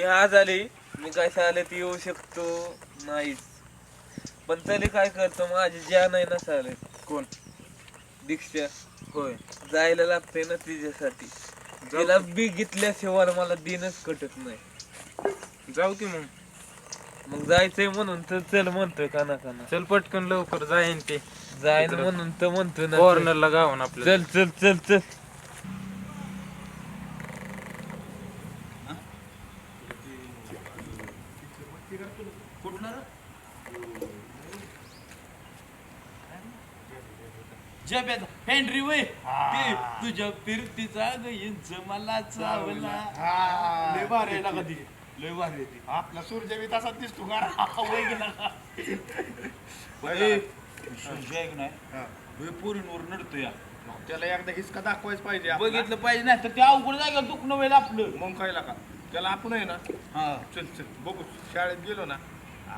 मी आज आले. मी काय आले ती येऊ शकतो? नाहीच. पण तरी काय करतो? माझी ज्या नाही ना चालेल. कोण? दीक्षा. होय. जायला लागतंय ना तिच्यासाठी. तिला बिगितल्याशिवाय मला दिनच कटत नाही. जाऊ की मग. मग जायचंय म्हणून तर चल म्हणतोय काना काना चल पटकन लवकर जाईन ते जायला. म्हणून तर म्हणतोय ना कॉर्नरला गावून आपलं चल चल चल चल. हेनरी वय. ते तुझ्या फिरतीचा गईंच मला चावला. लय भारी आहे ना कधी. लय भारी आहे ती. आपला सूर्य बी तसाच दिसतो का? वय गेला. का सूर्य आहे की नाही? पोरींवर नडतो या. त्याला एकदा हिसका दाखवायच पाहिजे. बघितलं पाहिजे नाही तर ते अवघड जागा दुखणं वेळ आपलं. मग काय का? त्याला आपण आहे ना हा. चल चल बघू. शाळेत गेलो ना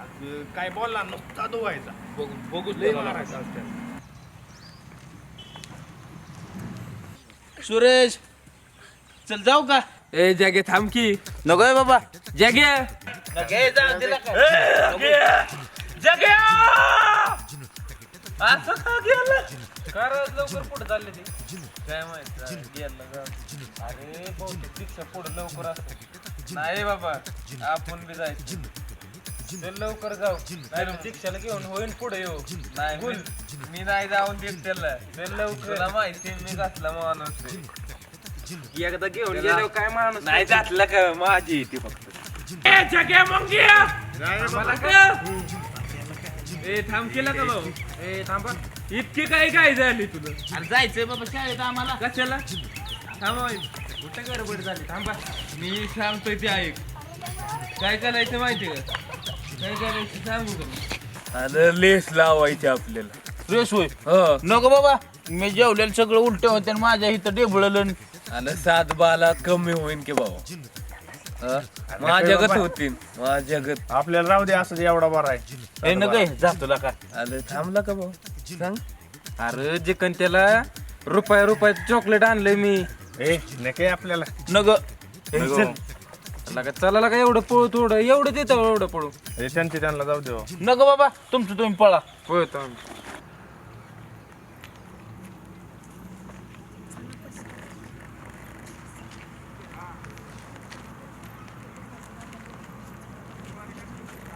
आज काय बोलला नुसता धुवायचा. बघू बघू लय मारायचा आज त्याला. सुरेश चल जाऊ का? ए जागे थांब की. नको बाबा. जागे. जग्या असं का गेलं? कारण लवकर पुढे चालले ते? काय माहीत गेलं का अरे बहुतेक दीक्षा पुढे लवकर असते. नाही बाबा आपण बी जायचं. चल लवकर जाऊ. नाही तर दीक्षाला घेऊन होईन पुढे येऊ. नाही मी- मी नाही जाऊन देत त्याला. चल लवकर. तुला माहिती मी घातला माणूस. एकदा घेऊन गेल्यावर काय माणूस नाही घातला का? माझी ती फक्त. ए थांब केला का भाऊ? ए थांबा इतकी काय काय झाली तुला? अरे जायचंय बाबा शाळेत आम्हाला. कशाला? थांबा कुठे गडबड झाली? थांबा. मी सांगतोय ते ऐक. काय करायचं माहिती का? काय करायचं सांगू का? अरे लेस लावायचे आपल्याला. रेस होय. हो. नको बाबा. मी जेवलेलं सगळं उलट होते आणि माझ्या इथं डेबळलं आणि सात बाला कमी होईन की भाऊ. हा? माझ्यागत होतीन. माझ्यागत आपल्याला राहू दे असं एवढा बरा आहे. हे नका जातो का अरे थांबला का भाऊ? सांग. अरे जिकन त्याला रुपया रुपयाचं चॉकलेट आणलंय मी. ए नके आपल्याला. नग. लगा चला. का एवढं पळू थोडं? एवढं देतं एवढं पळू. ए, त्यांचे त्यांना जाऊ दे नको बाबा तुमचं तुम्ही पळा. पळतो आम्ही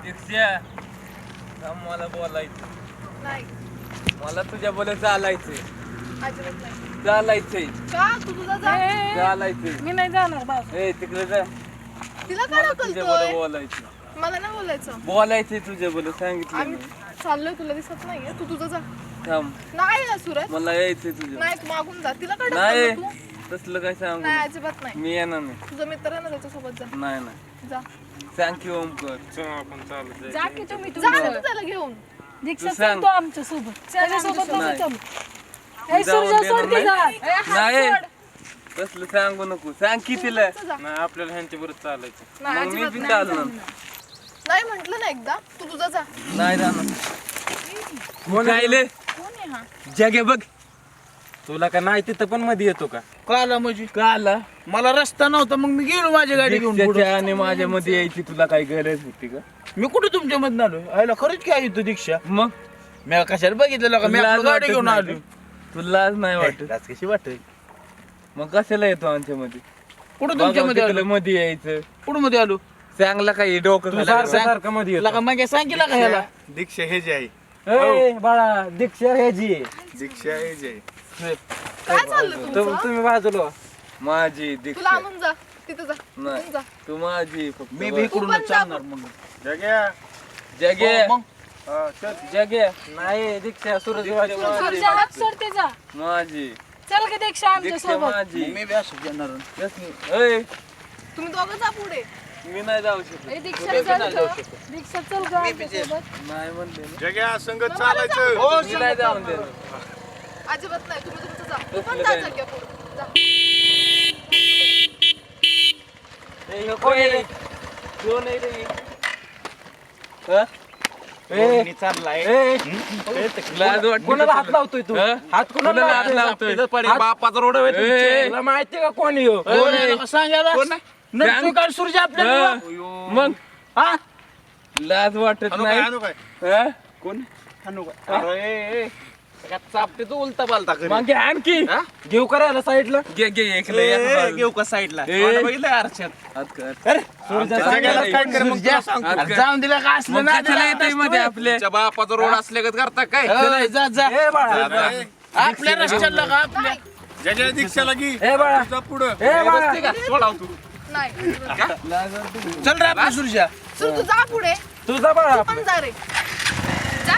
दीक्षा मला बोलायचं. नाही. मला तुझ्या बोल चालायचंय अजिबात नाही. चालायचंय का? तू तुझा जा. चालायचंय मी नाही जाणार बास ए तिकडे जा. तिला काय ढकलतोय? बोलायचं. मला नाही बोलायचं. बोलायचंय तुझ्या बोल सांगितलं आम्ही मी. चाललोय तुला दिसत नाहीये. तू तुझं जा. थांब. नाही ना सुरज. मला यायचंय तुझ्या नाही तू मागून जा. तिला काय नाही ढकलतो तू? तसलं काय सांगू? नाही नको. अजिबात नाही. मी येणार नाही. तुझा मित्र आहे ना त्याच्यासोबत जा. नाही नाही. जा. थँक्यू ओमकर चल आपण चालू जा की तुम्ही जा ना तू त्याला घेऊन. दीक्षा सांग. आमच्यासोबत त्याच्यासोबत नको नाही. चलू ए जाऊन सूर्या देणार नाही. नाही. तसलं सांगू नको. सांग की तिला नाही आपल्याला ह्यांच्या बरोबर चालायचं. नाही मग मी अजिबात बी नाही. चालणार. नाही म्हंटल ना एकदा. तू तुझा जा. नाही जाणार. कोण आहे हा? जगे बघ. तुला का नाही तिथं पण मध्ये येतो का? काला म्हणजे? का आला मला रस्ता नव्हता मग मी गेलो माझी गाडी घेऊन पुढं. आणि माझ्या मध्ये यायची तुला काही गरज होती का? मी कुठे तुमच्या मध्ये आलो आयला खरंच काय येतो दीक्षा? मग? मी कशाला बघितलं का? मी तुला आपलं लाज गाडी वाटत घेऊन नाही आलो का? तुला लाज नाही वाटत? लाज कशी वाटत मग कशाला येतो आमच्या मध्ये कुठं तुमच्या मध्ये आलो? मध्ये यायचं. कुठं मध्ये आलो? चांगला काही डोकं सारखं सारखं मध्ये येतो. मागे सांगितलं का ह्याला? दीक्षा हे जे आहे. ए, बाळा दीक्षा ह्याची आहे. दीक्षा हे जे आहे. काय चाललं तुम- तुमचं तुम्ही बाजूला व्हा. माझी दीक्षा. आणून जा. तिथं जा. नाही. तिथून जा. तू माझी फक्त मी बस. बी इकडून पण जा चालणार मग. जग्या. जगे मग. हा, जगे. नाही दीक्षा सूरज सूर्या हात सोडते जा माझी. चल की दीक्षा आमच्या दीक्षा सोबत. माझी. मी असं घेणार. ए, तुम्ही दोघं जा पुढे. मी नाही जाऊ शकत. ए दीक्षा चल गं. दीक्षा चल ग आमच्यासोबत. नाही म्हणले ना. जग्या संगत चालायचं. मी नाही जाऊन देणार. अजिबात नाही. तुम्ही तुमचं जा. तू पण जा जाग्या पुढे. जा. ए, ह्यो कोण आहे? रे? रे. हा? मी चाललाय. ए, लाज वाटते. कोणाला हात? लावतोय तू? हा? हात कोणाला हात लावतोय? बापाचा रोड ए, तुला माहिती का कोण येऊ कोण आहे? सांगायला कोण आहे? नरतो काय सूर्य आपल्याला मग? हा? लाज वाटत आणू काय नाही. आणू काय हा? कोण? आणू अरे चापते तो उलता कर मग घे आणखी घेऊ करायला साईडला? घे घे एक लय एक बाजू. घेऊ का साईडला? ए. बघितलं हात कर. काय कर मग तुला सांगतो. हात कर. जाऊन दिला का असलं मग ना कशाला येतंयमध्ये आपले. बापाचा रोड असल्यागत करता काय? जा जा ए बाळा. ए, आपल्या रस्त्याला का? आपल्या ज्याच्या दीक्षाला की. ए बाळा. पुढं. ए बाळा. बसते का? सोडाव तू. नाही. चल रे आपल्या चल तू जा पुढे. तुझा बाळा पण जा रे. जा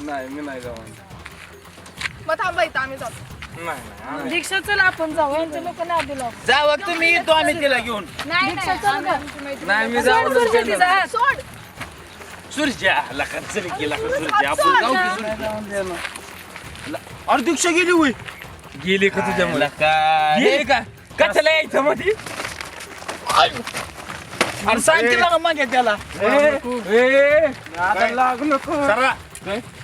नाही मी नाही जाऊ मग थांबा इथं आम्ही जातो. नाही नाही दीक्षा चल आपण जाऊ. यांच्या लोकांना आधी लाव जावं तुम्ही येतो आम्ही तिला घेऊन. दीक्षा चल नाही मी सोड जाऊ सुरच्या सोड सूर्या लका चल गेला का हात आपण जाऊ. की सूर्या अरे दीक्षा गेली होय. गेली का तुझ्या लका गेली का? कशाला यायचं मध्ये अरे सांग का मागे त्याला. आता लागू नको. सर्रा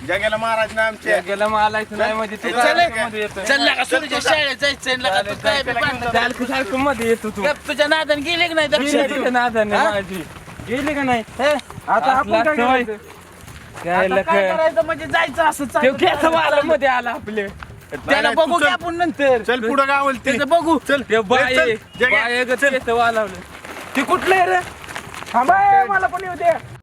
जगाला महाराज ना आमच्या गेला मला इथं नाही मध्ये तू चल काय मध्ये येतो. चल लका सूर्या शाळेत जायचं लका तू काय बी भांडण सारखं मध्ये येतो तू. गप, तुझ्या नादान गेले की नाही तिथे नादाने माझी. गेली का नाही? आता आपण काय करायचं? काय आता लख काय करायचं? म्हणजे जायचं असं ते चालत चालत. मध्ये आला आपले. त्याला नाही, तू बघू की. आपण नंतर. चल पुढं बोलते त्याचं बघू. चल. ते बाय चल, जग्या. बाय वालावलं. ते कुठलं आहे रे? थांबा मला पण येऊ दे.